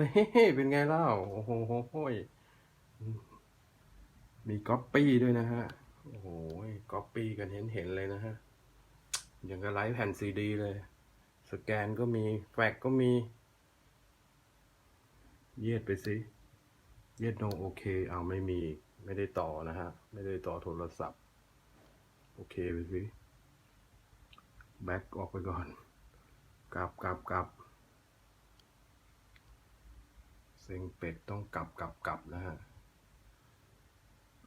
นี่เป็นไงเล่าโอ้โหโห้ยมีก๊อปปี้ด้วยนะฮะ โอ้โหก๊อปปี้กันเห็นเห็นๆเลยนะฮะ อย่างกับไลฟ์แผ่นซีดีเลย สแกนก็มีแฟกก็มี เยียดไปสิเยียดโนโอเค เอาไม่มี ไม่ได้ต่อนะฮะ ไม่ได้ต่อโทรศัพท์ โอเคไปสิ แบ็กออกไปก่อน กลับกลับกลับ เซ็งเป็ดต้องกลับกลับกลับนะฮะ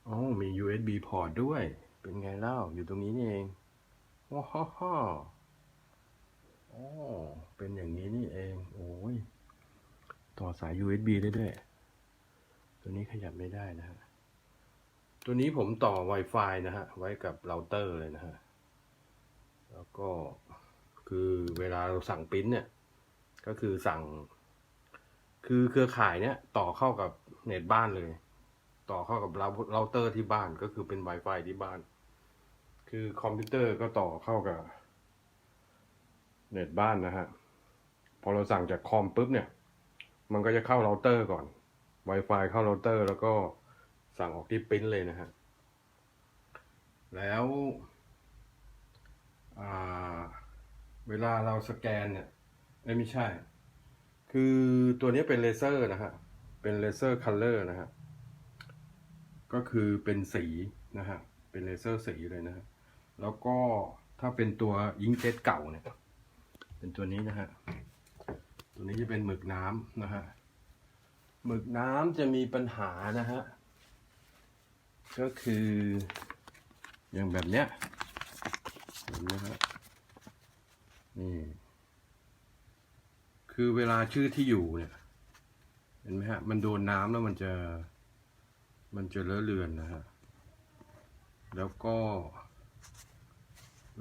อ๋อมี USB port ด้วย เป็นไงเล่า อยู่ตรงนี้นี่เองว้าวฮ่าฮ่าอ๋อเป็นอย่างนี้นี่เอง โอ้ย ต่อสาย USB ได้ด้วยตัวนี้ขยับไม่ได้นะฮะ ตัวนี้ผมต่อ Wi-Fi นะฮะ ไว้กับเราเตอร์เลยนะฮะ แล้วก็คือเวลาเราสั่งปิ้นเนี่ย ก็คือสั่ง คือเครือข่ายเนี่ยต่อเข้ากับเน็ตบ้านเลย ต่อเข้ากับเราเราเตอร์ที่บ้านก็คือเป็น Wi-Fi ที่บ้าน คือคอมพิวเตอร์ก็ต่อเข้ากับ เน็ตบ้านนะฮะ พอเราสั่งจากคอมปุ๊บเนี่ย มันก็จะเข้าเราเตอร์ก่อน Wi-Fi เข้าเราเตอร์ แล้วก็สั่งออกที่ปริ้นเลยนะฮะ แล้วเวลาเราสแกนเนี้ยไม่ใช่ คือตัวนี้เป็นเลเซอร์นะฮะ เป็นเลเซอร์คัลเลอร์นะฮะ ก็คือเป็นสีนะฮะ เป็นเลเซอร์สีเลยนะฮะ แล้วก็ถ้าเป็นตัวอิงเจ็ตเก่าเนี่ย เป็นตัวนี้นะฮะ ตัวนี้จะเป็นหมึกน้ำนะฮะ หมึกน้ำจะมีปัญหานะฮะ ก็คืออย่างแบบเนี้ยเห็นไหมฮะนี่ คือเวลาชื่อที่อยู่เนี่ยเห็นไหมฮะ มันโดนน้ำแล้วมันจะ มันจะเลอะเลือนนะฮะ แล้วก็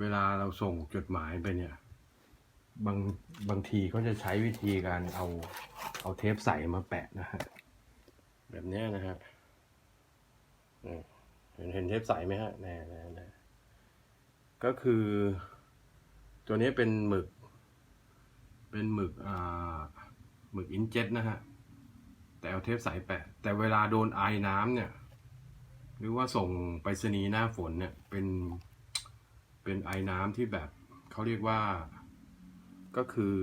เวลาเราส่งจดหมายไปเนี่ย บางบางทีเขาจะใช้วิธีการเอา เอาเทปใสมาแปะนะฮะ แบบนี้นะฮะเห็นเห็นเทปใสไหมฮะแน่แน่แน่ก็คือ ตัวนี้เป็นหมึก เป็นหมึกอ่าหมึกอินเจ็ตนะฮะ แต่เอาเทปใสแปะ แต่เวลาโดนไอน้ำเนี่ย หรือว่าส่งไปรษณีย์หน้าฝนเนี่ยเป็นเป็นไอน้ำที่แบบเขาเรียกว่าก็คือ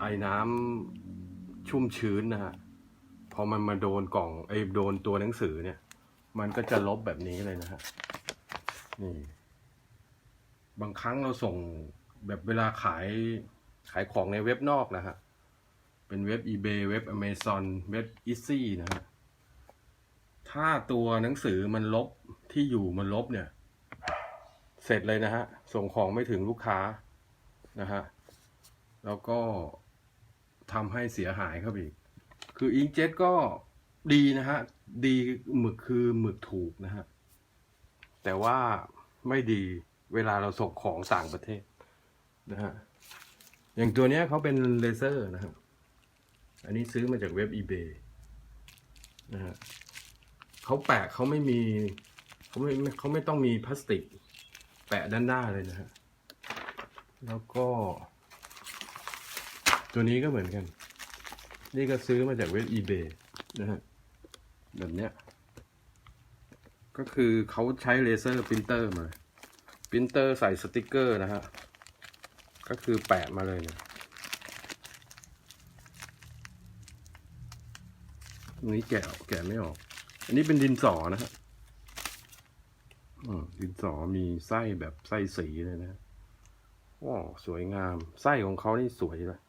ไอน้ำชุ่มชื้นนะฮะพอมันมาโดนกล่องไอโดนตัวหนังสือเนี่ย มันก็จะลบแบบนี้เลยนะฮะนี่บางครั้งเราส่งแบบเวลาขาย ขายของในเว็บนอกนะฮะ เป็นเว็บ eBay เว็บ Amazon เว็บ Easy นะฮะ ถ้าตัวหนังสือมันลบที่อยู่มันลบเนี่ย เสร็จเลยนะฮะ ส่งของไม่ถึงลูกค้านะฮะ แล้วก็ทำให้เสียหายครับอีก คืออิงเจ็ตก็ดีนะฮะ ดีหมึกคือหมึกถูกนะฮะ แต่ว่าไม่ดีเวลาเราส่งของต่างประเทศนะฮะ อย่างตัวเนี้ยเขาเป็นเลเซอร์นะฮะอันนี้ซื้อมาจากเว็บ eBay นะฮะเขาแปะเขาไม่มีเขาไม่เขาไม่ต้องมีพลาสติก แปะด้านหน้าเลยนะฮะ แล้วก็ ตัวนี้ก็เหมือนกัน นี่ก็ซื้อมาจากเว็บ eBay นะฮะแบบเนี้ย ก็คือเขาใช้เลเซอร์ปรินเตอร์มาปรินเตอร์ใส่สติกเกอร์นะฮะ ก็คือแปะมาเลยเนี่ยอันนี้แกะแกะไม่ออก อันนี้เป็นดินสอนะฮะอืมดินสอมีไส้แบบไส้สีเลยนะว้าวสวยงาม ไส้ของเขานี่สวยเลย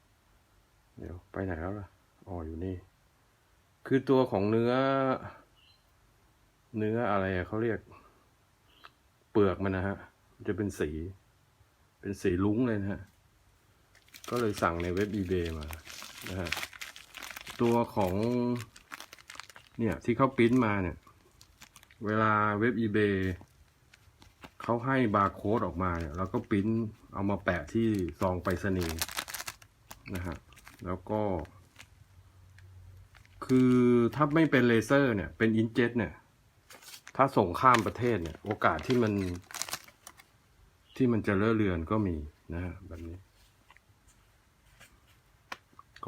เดี๋ยวไปไหนแล้วล่ะ อ๋ออยู่นี่ คือตัวของเนื้อ เนื้ออะไรเขาเรียก เปลือกมันนะฮะ จะเป็นสี เป็นสีลุ้งเลยนะฮะ ก็เลยสั่งในเว็บ eBay มานะฮะตัวของเนี่ยที่เขาปริ้นมาเนี่ย เวลาเว็บ eBay เขาให้บาร์โค้ดออกมาเนี่ยเราก็ปริ้นเอามาแปะที่ซองไปรษณีย์นะฮะแล้วก็ คือถ้าไม่เป็นเลเซอร์เนี่ย เป็นอินเจ็ตเนี่ย ถ้าส่งข้ามประเทศเนี่ย โอกาสที่มัน ที่มันจะเลอะเลือนก็มีนะฮะแบบนี้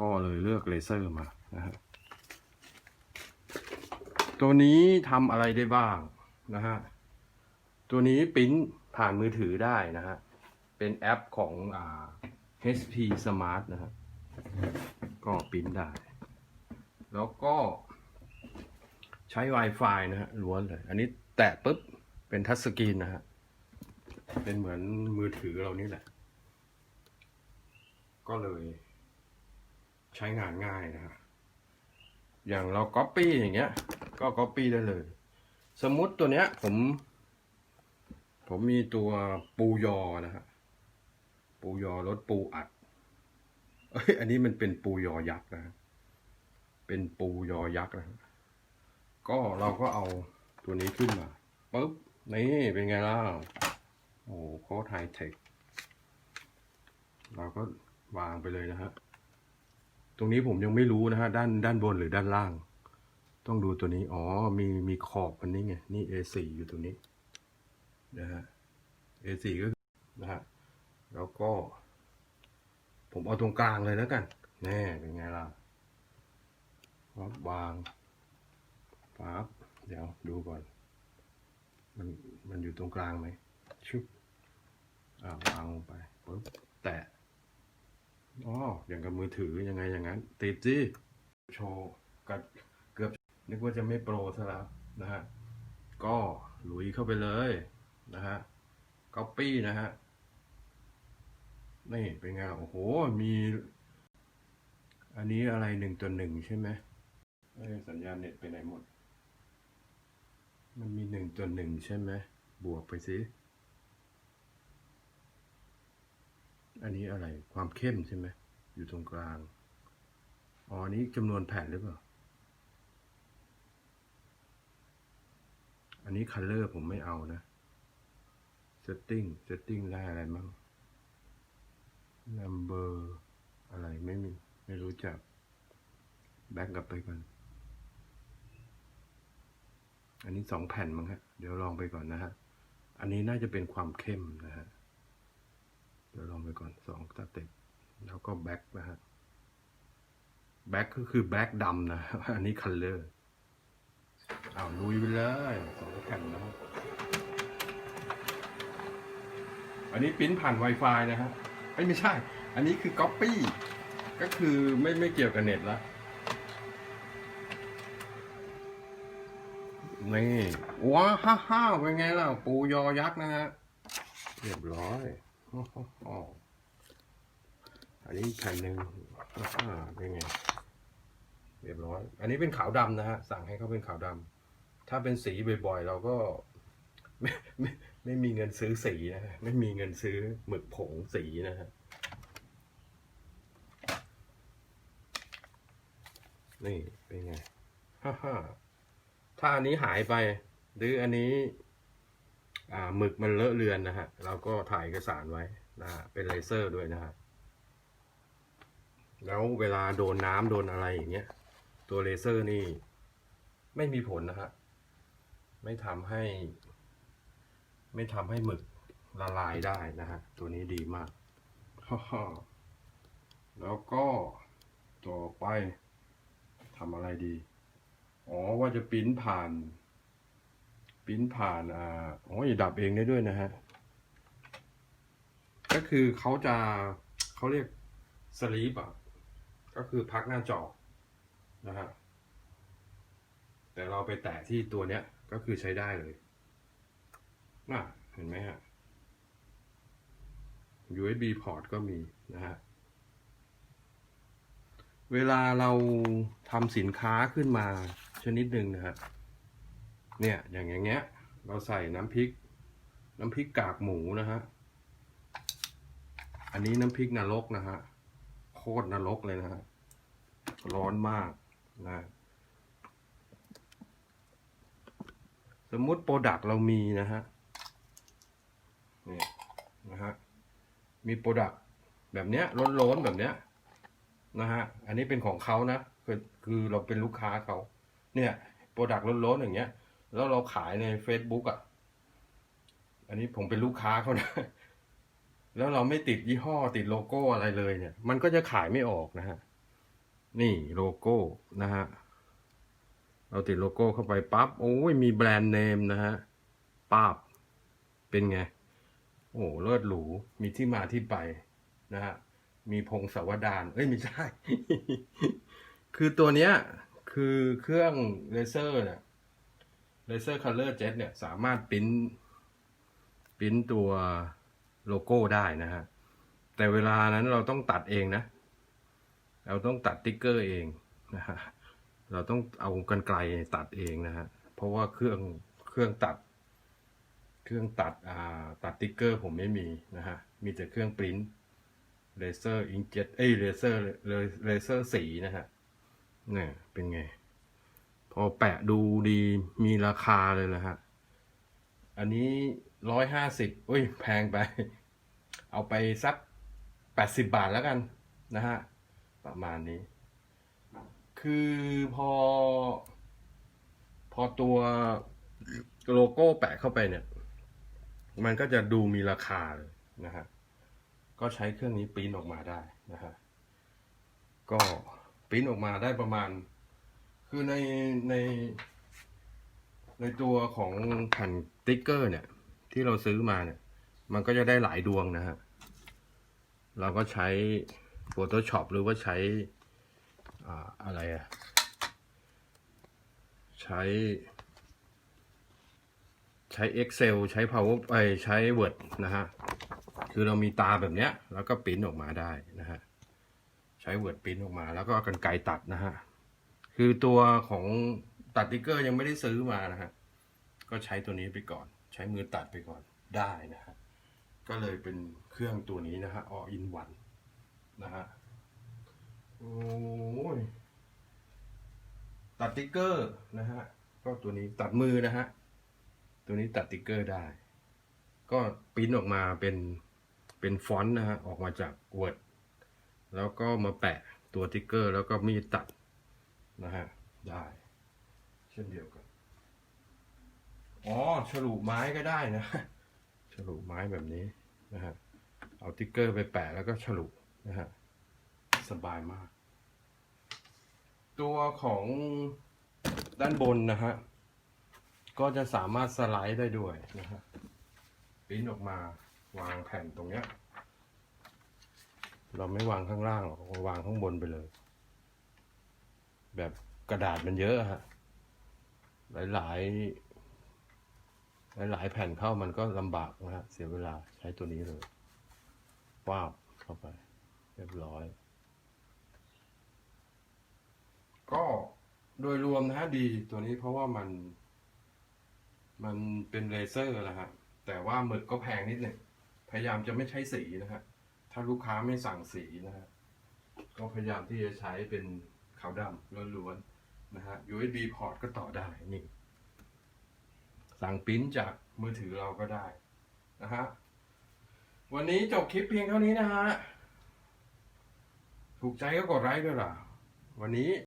ก็เลยเลือกเลเซอร์มานะฮะตัวนี้ทำอะไรได้บ้างนะฮะตัวนี้ปริ้นผ่านมือถือได้นะฮะเป็นแอปของอ่า HP Smart นะฮะก็ปริ้นได้ แล้วก็ใช้ Wi-Fi นะฮะล้วนเลย อันนี้แตะปุ๊บ เป็นทัชสกรีนนะฮะ เป็นเหมือนมือถือเรานี่แหละ ก็เลย ใช้งานง่ายนะฮะอย่างเรา Copy อย่างเงี้ย ก็ Copy ได้เลย สมมติตัวเนี้ย ผม ผมมีตัวปูยอนะฮะปูยอรสปูอัดเอ้ยอันนี้มันเป็นปูยอยักษ์นะ เป็นปูยอยักษ์นะ ก็เราก็เอาตัวนี้ขึ้นมาปุ๊บนี่เป็นไงล่ะโอ้โหโคตรไฮเทคเราก็วางไปเลยนะฮะ ตรงนี้ผมยังไม่รู้นะฮะด้านด้านบนหรือด้านล่าง ต้องดูตัวนี้ อ๋อ มีมีขอบอันนี้ไง นี่ A4 อยู่ตรงนี้นะฮะ A4 ก็นะฮะ แล้วก็ ผมเอาตรงกลางเลยแล้วกัน แน่ เป็นไงล่ะปั๊บวางปั๊บเดี๋ยวดูก่อน มันมันอยู่ตรงกลางไหมชุบอ่าวางลงไปปุ๊บแตะ อ๋ออย่างกับมือถือยังไงอย่างนั้น ติดสิโชว์กับเกือบนึกว่าจะไม่โปรซะแล้วนะฮะก็ลุยเข้าไปเลยนะฮะก๊อปปี้นะฮะนี่เป็นไงโอ้โหมี อันนี้อะไรหนึ่งตัวหนึ่งใช่ไหมสัญญาณเน็ตไปไหนหมด มันมีหนึ่งตัวหนึ่งใช่ไหมบวกไปสิ อันนี้อะไรความเข้มใช่ไหมอยู่ตรงกลาง อ๋อันนี้จำนวนแผ่นหรือเปล่า อันนี้ color ผมไม่เอานะ setting setting ได้อะไรมั่ง number อะไรไม่มีไม่รู้จัก แบ็กกลับไปก่อน อันนี้สองแผ่นมั้งฮะ เดี๋ยวลองไปก่อนนะฮะ อันนี้น่าจะเป็นความเข้มนะฮะ ดี๋ยวลองไปก่อนสองสเต็ปแล้วก็แบ็กนะฮะแบ็กก็คือแบ็กดำนะ อันนี้ color อ้าวลุยไปเลยสองแผ่นนะครับอันนี้ปิ้นผ่าน Wi-Fi นะฮะเอ้ไม่ใช่ อันนี้คือ Copy ก็คือไม่ไม่เกี่ยวกับเน็ตละนี่ว้าฮ่าฮ่าเป็นไงล่ะ ปูยอยักษ์นะฮะเรียบร้อย อันนี้แผ่นหนึ่งอ่าเป็นไง เรียบร้อย อันนี้เป็นขาวดำนะฮะ สั่งให้เขาเป็นขาวดำ ถ้าเป็นสีบ่อยๆ เราก็ไม่ไม่ไม่มีเงินซื้อสีนะฮะ ไม่มีเงินซื้อหมึกผงสีนะฮะ นี่เป็นไง ฮ่าฮ่าถ้าอันนี้หายไป หรืออันนี้ หมึกมันเลอะเลือนนะฮะ เราก็ถ่ายเอกสารไว้นะฮะเป็นเลเซอร์ด้วยนะฮะ แล้วเวลาโดนน้ำโดนอะไรอย่างเงี้ย ตัวเลเซอร์นี่ ไม่มีผลนะฮะ ไม่ทำให้ ไม่ทำให้หมึกละลายได้นะฮะ ตัวนี้ดีมาก แล้วก็ต่อไปทำอะไรดี อ๋อว่าจะปิ้นผ่าน ปิ้นผ่านอ่าอ๋อดับเองได้ด้วยนะฮะ ก็คือเขาจะเขาเรียกสลีปอะ ก็คือพักหน้าจอนะฮะ แต่เราไปแตะที่ตัวเนี้ยก็คือใช้ได้เลยน่ะเห็นไหมฮะ USB port ก็มีนะฮะ เวลาเราทำสินค้าขึ้นมาชนิดหนึ่งนะฮะ เนี่ยอย่างอย่างเงี้ย เราใส่น้ำพริก น้ำพริกกากหมูนะฮะ อันนี้น้ำพริกนรกนะฮะ โคตรนรกเลยนะฮะ ร้อนมากนะ สมมุติโปรดักต์เรามีนะฮะ เนี่ยนะฮะ มีโปรดักต์แบบเนี้ยล้นๆแบบเนี้ยนะฮะ อันนี้เป็นของเขานะ คือคือเราเป็นลูกค้าเขา เนี่ยโปรดักต์ล้นๆอย่างเงี้ย แล้วเราขายใน Facebook อะ อันนี้ผมเป็นลูกค้าเขานะ แล้วเราไม่ติดยี่ห้อติดโลโก้อะไรเลยเนี่ย มันก็จะขายไม่ออกนะฮะ นี่โลโก้นะฮะ เราติดโลโก้เข้าไปปั๊บ โอ้ยมีแบรนด์เนมนะฮะป้าบ เป็นไง โอ้เลิศหรู มีที่มาที่ไปนะฮะ มีพงศาวดารเอ้ยไม่ใช่ คือตัวเนี้ย คือเครื่องเลเซอร์เนี่ย เลเซอร์คัลเลอร์เจ็ตเนี่ยสามารถปิ้นปิ้นตัวโลโก้ได้นะฮะ แต่เวลานั้นเราต้องตัดเองนะ เราต้องตัดติ๊กเกอร์เองนะฮะ เราต้องเอากันไกลตัดเองนะฮะ เพราะว่าเครื่องเครื่องตัด เครื่องตัดอ่าตัดติ๊กเกอร์ผมไม่มีนะฮะ มีแต่เครื่องปริ้นเลเซอร์อิงเจ็ตเอ้ยเลเซอร์เลเซอร์สีนะฮะเนี่ยเป็นไง อแปะดูดีมีราคาเลยนะฮะ อันนี้ร้อยห้าสิบอุ้ย แพงไป เอาไปสักแปดสิบบาทแล้วกันนะฮะ ประมาณนี้ คือพอ พอตัวโลโก้แปะเข้าไปเนี่ย มันก็จะดูมีราคาเลยนะฮะ ก็ใช้เครื่องนี้ปริ้นออกมาได้นะฮะ ก็ปริ้นออกมาได้ประมาณ คือในใน ในตัวของแผ่นติ๊กเกอร์เนี่ย ที่เราซื้อมาเนี่ย มันก็จะได้หลายดวงนะฮะ เราก็ใช้ Photoshop หรือว่าใช้อ่าอะไรอะใช้ ใช้ Excel ใช้ Power ไอใช้ Word นะฮะ คือเรามีตาแบบเนี้ย แล้วก็ปริ้นออกมาได้นะฮะ ใช้ Word ปริ้นออกมา แล้วก็กันไกรตัดนะฮะ คือตัวของตัดติ๊กเกอร์ยังไม่ได้ซื้อมานะฮะ ก็ใช้ตัวนี้ไปก่อน ใช้มือตัดไปก่อนได้นะฮะ ก็เลยเป็นเครื่องตัวนี้นะฮะ all in one นะฮะ โอ้ย ตัดติ๊กเกอร์นะฮะ ก็ตัวนี้ตัดมือนะฮะ ตัวนี้ตัดติ๊กเกอร์ได้ ก็ปริ้นออกมาเป็นเป็นฟอนต์นะฮะ ออกมาจาก Word แล้วก็มาแปะตัวติ๊กเกอร์ แล้วก็มีตัด นะฮะ ได้ เช่นเดียวกัน อ๋อฉลุไม้ก็ได้นะฉลุไม้แบบนี้นะฮะ เอาติ๊กเกอร์ไปแปะแล้วก็ฉลุนะฮะ สบายมาก ตัวของด้านบนนะฮะ ก็จะสามารถสไลด์ได้ด้วยนะฮะปิ้นออกมาวางแผ่นตรงเนี้ย เราไม่วางข้างล่างหรอกวางข้างบนไปเลย แบบกระดาษมันเยอะฮะ หลายหลายหลายหลายแผ่นเข้ามันก็ลำบากนะฮะ เสียเวลาใช้ตัวนี้เลยว้าวเข้าไป เรียบร้อย ก็โดยรวมนะฮะดีตัวนี้เพราะว่ามัน มันเป็นเลเซอร์นะฮะ แต่ว่าหมึกก็แพงนิดหนึ่งพยายามจะไม่ใช้สีนะฮะ ถ้าลูกค้าไม่สั่งสีนะฮะ ก็พยายามที่จะใช้เป็น ขาวดำล้วนๆนะฮะ USB พอร์ตก็ต่อได้นี่ สั่งปริ้นจากมือถือเราก็ได้นะฮะ วันนี้จบคลิปเพียงเท่านี้นะฮะ ถูกใจก็กดไลค์ด้วยล่ะ วันนี้